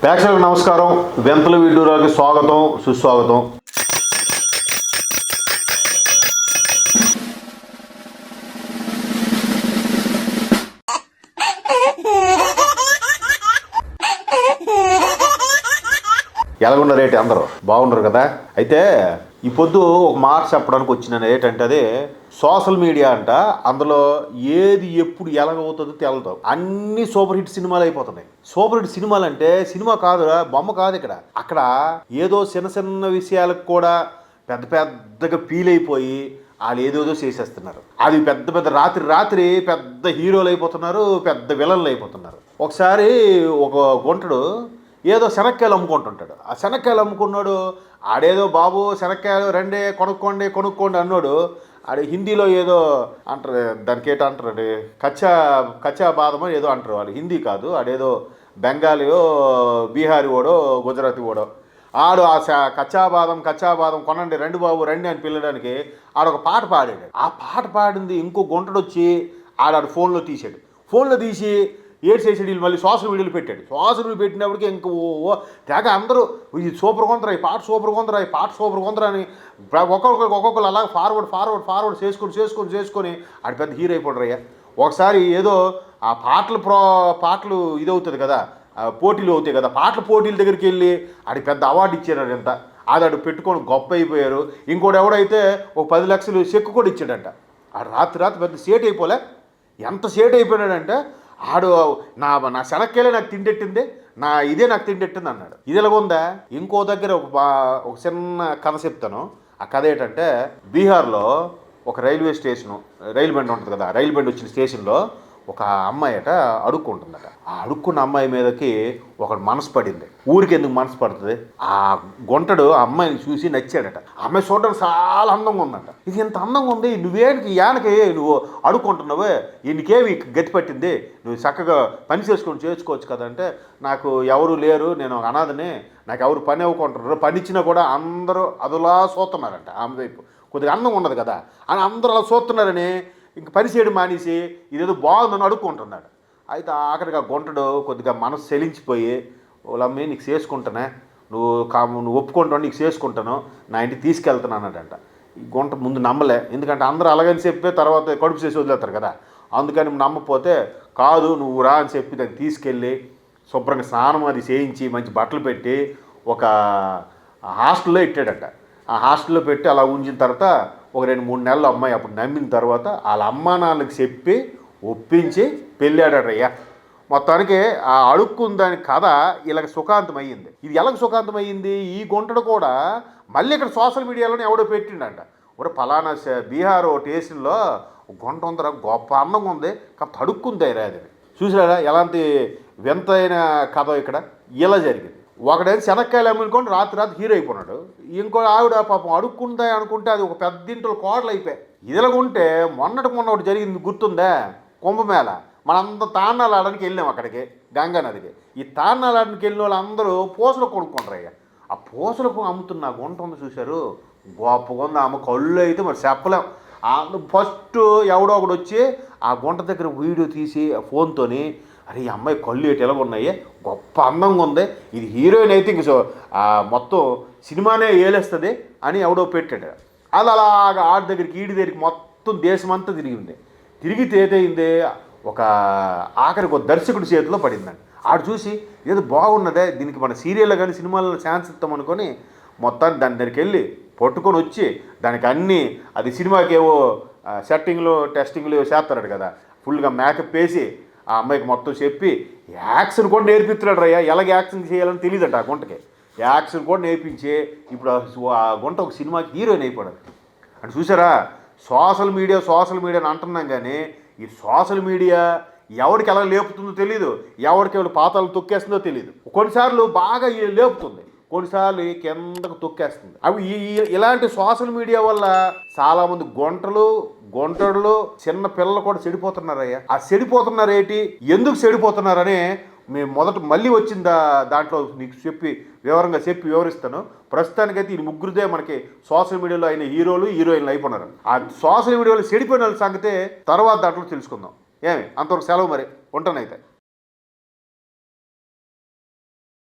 ప్రేక్షకులకు నమస్కారం. వెంతల వీడియోలోకి స్వాగతం సుస్వాగతం. ఎలాగున్నారేటి అందరూ? బాగున్నారు కదా? అయితే ఈ పొద్దు ఒక మాట చెప్పడానికి వచ్చినాను ఏంటంటే అదే సోషల్ మీడియా అంట అందులో ఏది ఎప్పుడు ఎలాగవుతుందో తెలదు. అన్ని సూపర్ హిట్ సినిమాలు అయిపోతున్నాయి. సూపర్ హిట్ సినిమాలు అంటే సినిమా కాదురా బొమ్మ కాదు ఇక్కడ. అక్కడ ఏదో చిన్న చిన్న విషయాలకు కూడా పెద్ద పెద్దగా ఫీల్ అయిపోయి వాళ్ళు ఏదేదో చేసేస్తున్నారు. అది పెద్ద పెద్ద రాత్రి రాత్రి పెద్ద హీరోలు అయిపోతున్నారు పెద్ద విలన్లు అయిపోతున్నారు. ఒకసారి ఒక గుంటడు ఏదో శనక్కాయలు అమ్ముకుంటుంటాడు. ఆ శనక్కాయలు అమ్ముకున్నాడు ఆడేదో బాబు శనక్కాయలు రండి కొనుక్కోండి కొనుక్కోండి అన్నాడు. ఆడ హిందీలో ఏదో అంటారు దానికి ఏంటో అంటారండి కచ్చా కచ్చా బాదమో ఏదో అంటారు వాళ్ళు. హిందీ కాదు ఆడేదో బెంగాలీయో బీహారీ ఓడో గుజరాతీ ఓడో ఆడు ఆ శా కచ్చా బాదం కచ్చా బాదం కొనండి రండి బాబు రండి అని పిల్లడానికి ఆడొక పాట పాడాడు. ఆ పాట పాడింది ఇంకో గుంటడు వచ్చి ఆడాడు ఫోన్లో తీసాడు ఫోన్లో తీసి ఏడు వీళ్ళు మళ్ళీ శ్వాస మీడియాలో పెట్టాడు. శ్వాస మీడియా పెట్టినప్పటికీ ఇంక ఓ ఓ తెగ అందరూ ఇది సూపర్ కొందరా ఈ పాట సూపర్ కొందరా ఈ పాట సూపర్ కొందరా అని ఒక్కొక్కరికి ఒక్కొక్కరు ఒక్కొక్కరు అలా ఫార్వర్డ్ ఫార్వర్డ్ ఫార్వర్డ్ చేసుకొని చేసుకొని చేసుకొని ఆడు పెద్ద హీరో అయిపోడరయ్యా ఒకసారి ఏదో ఆ పాటలు ప్రో పాటలు ఇదవుతుంది కదా పోటీలు అవుతాయి కదా పాటల పోటీల దగ్గరికి వెళ్ళి ఆడి పెద్ద అవార్డు ఇచ్చారు ఎంత. అది ఆడు పెట్టుకొని గొప్ప అయిపోయారు. ఇంకోటి ఎవడైతే ఒక పది లక్షలు చెక్కు కూడా ఇచ్చాడంట. ఆ రాత్రి రాత్రి పెద్ద సేట్ అయిపోలే. ఎంత సేట్ అయిపోయాడంటే ఆడు నా నా శనక్కేలే నాకు తిండెట్టింది నా ఇదే నాకు తిండెట్టింది అన్నాడు. ఇది ఎలాగుందా ఇంకో దగ్గర ఒక బా ఒక చిన్న కథ చెప్తాను. ఆ కథ ఏంటంటే బీహార్లో ఒక రైల్వే స్టేషను రైలు బండి ఉంటుంది కదా రైలు బండి వచ్చిన స్టేషన్లో ఒక అమ్మాయి అట అడుక్కుంటుందట. ఆ అడుక్కున్న అమ్మాయి మీదకి ఒక మనసు పడింది. ఊరికి ఎందుకు మనసు పడుతుంది? ఆ గుంటడు ఆ అమ్మాయిని చూసి నచ్చాడట. ఆ అమ్మాయి చూడడానికి చాలా అందంగా ఉందంట. ఇది ఇంత అందంగా ఉంది? నువ్వేనికి యానకి నువ్వు అడుక్కుంటున్నావే? నీకేమి గతి పట్టింది? నువ్వు చక్కగా పని చేసుకొని చేసుకోవచ్చు కదంటే నాకు ఎవరు లేరు నేను ఒక అనాథని నాకు ఎవరు పని ఇవ్వకుంటున్నారు పని ఇచ్చినా కూడా అందరూ అదులా చూస్తున్నారంట ఆమె వైపు కొద్దిగా అందంగా ఉండదు కదా. అని అందరూ అలా చూస్తున్నారని ఇంక పని చేయడం మానేసి ఇదేదో బాగుందని అడుక్కుంటున్నాడు. అయితే ఆఖరిగా గుంటడు కొద్దిగా మనసు చెలించిపోయి వాళ్ళమ్మే నీకు చేసుకుంటానే నువ్వు కా నువ్వు ఒప్పుకుంటావు నీకు చేసుకుంటాను నా ఇంటికి తీసుకెళ్తున్నానట ఈ గుంట ముందు నమ్మలే. ఎందుకంటే అందరూ అలాగని చెప్పి తర్వాత కడుపు చేసి వదిలేస్తారు కదా. అందుకని నమ్మపోతే కాదు నువ్వు రా అని చెప్పి దాన్ని తీసుకెళ్ళి శుభ్రంగా స్నానం అది చేయించి మంచి బట్టలు పెట్టి ఒక హాస్టల్లో ఇట్టాడట. ఆ హాస్టల్లో పెట్టి అలా ఉంచిన తర్వాత ఒక రెండు మూడు నెలలు అమ్మాయి అప్పుడు నమ్మిన తర్వాత వాళ్ళ అమ్మా నాన్నకి చెప్పి ఒప్పించి పెళ్ళాడటయ్యా. మొత్తానికి ఆ అడుక్కుందని కథ ఇలాగ సుఖాంతం అయ్యింది ఇది ఎలాగ సుఖాంతం అయ్యింది ఈ గుంటడు కూడా మళ్ళీ ఇక్కడ సోషల్ మీడియాలోనే ఎవడో పెట్టిండంట. ఒక ఫలానా బీహార్ ఓ స్టేషన్లో గుంట ఉందరా గొప్ప అందంగా ఉంది కాబట్టి అడుక్కుంది అది. చూసారా ఎలాంటి వింతైన కథ ఇక్కడ? ఇలా జరిగింది. ఒకడేది శనక్కాయలు అమ్ముకొని రాత్రి రాత్రి హీరో అయిపోయినాడు. ఇంకో ఆవిడ పాపం అడుక్కుందా అనుకుంటే అది ఒక పెద్ద ఇంట్లో కోడలు అయిపోయాయి ఇదిలాగుంటే మొన్నటి మొన్న ఒకటి జరిగింది గుర్తుందా? కుంభమేళ మనంత తాన్నాలు ఆడడానికి వెళ్ళాం అక్కడికి గంగా నదికి. ఈ తాన్నాలు ఆడడానికి వెళ్ళిన వాళ్ళందరూ పూసలు కొనుక్కుంటారు అయ్యా ఆ పూసలకు అమ్ముతున్న గుంట ఉంది చూశారు. గొప్పగా ఉంది ఆమె కళ్ళు అయితే మరి చెప్పలేం. ఫస్ట్ ఎవడో ఒకడు వచ్చి ఆ గుంట దగ్గర వీడియో తీసి ఆ ఫోన్తోని అరే ఈ అమ్మాయి కళ్ళు ఎటు ఎలా ఉన్నాయి గొప్ప అందంగా ఉంది. ఇది హీరోయిన్ అయితే ఇంక సో- మొత్తం సినిమానే ఏలేస్తుంది అని ఎవడో పెట్టాడు. అది అలాగా ఆడి దగ్గరికి ఈడి దగ్గరికి మొత్తం దేశమంతా తిరిగింది. తిరిగితే ఏదైంది ఒక ఆఖరికి ఒక దర్శకుడి చేతిలో పడిందండి. ఆడు చూసి ఏదో బాగున్నదే దీనికి మన సీరియల్లో కానీ సినిమాల్లో ఛాన్స్ ఇస్తాం అనుకొని మొత్తాన్ని దాని దగ్గరికి వెళ్ళి పట్టుకొని వచ్చి దానికి అన్ని అది సినిమాకి ఏవో సెట్టింగ్లు టెస్టింగ్లు ఏవో చేస్తారట కదా. ఫుల్గా మేకప్ వేసి ఆ అమ్మాయికి మొత్తం చెప్పి యాక్షన్ కూడా నేర్పిస్తున్నాడు రయ్యా ఎలాగ యాక్షన్ చేయాలని తెలియదంట ఆ గుంటకి. యాక్షన్ కూడా నేర్పించే ఇప్పుడు ఆ- గుంట ఒక సినిమాకి హీరోయిన్ అయిపోయాడు అంటే చూసారా? సోషల్ మీడియా సోషల్ మీడియా అని అంటున్నాం కానీ ఈ సోషల్ మీడియా ఎవరికి ఎలా లేపుతుందో తెలియదు ఎవరికి ఎవరి పాతాలు తొక్కేస్తుందో తెలియదు కొన్నిసార్లు బాగా లేపుతుంది. కొన్నిసార్లు కిందకు తొక్కేస్తుంది. అవి ఈ ఇలాంటి సోషల్ మీడియా వల్ల చాలా మంది గుంటలు గుంటలు చిన్న పిల్లలు కూడా చెడిపోతున్నారయ్యా. ఆ చెడిపోతున్నారు ఏంటి ఎందుకు చెడిపోతున్నారని మేము మొదట మళ్ళీ వచ్చిందా దాంట్లో నీకు చెప్పి వివరంగా చెప్పి వివరిస్తాను. ప్రస్తుతానికైతే ఈ ముగ్గురిదే మనకి సోషల్ మీడియాలో అయిన హీరోలు హీరోయిన్లు అయిపోయినారు. ఆ సోషల్ మీడియాలో చెడిపోయిన వాళ్ళ సంగతే తర్వాత దాంట్లో తెలుసుకుందాం. ఏమి? అంతవరకు సెలవు మరి. ఉంటానైతే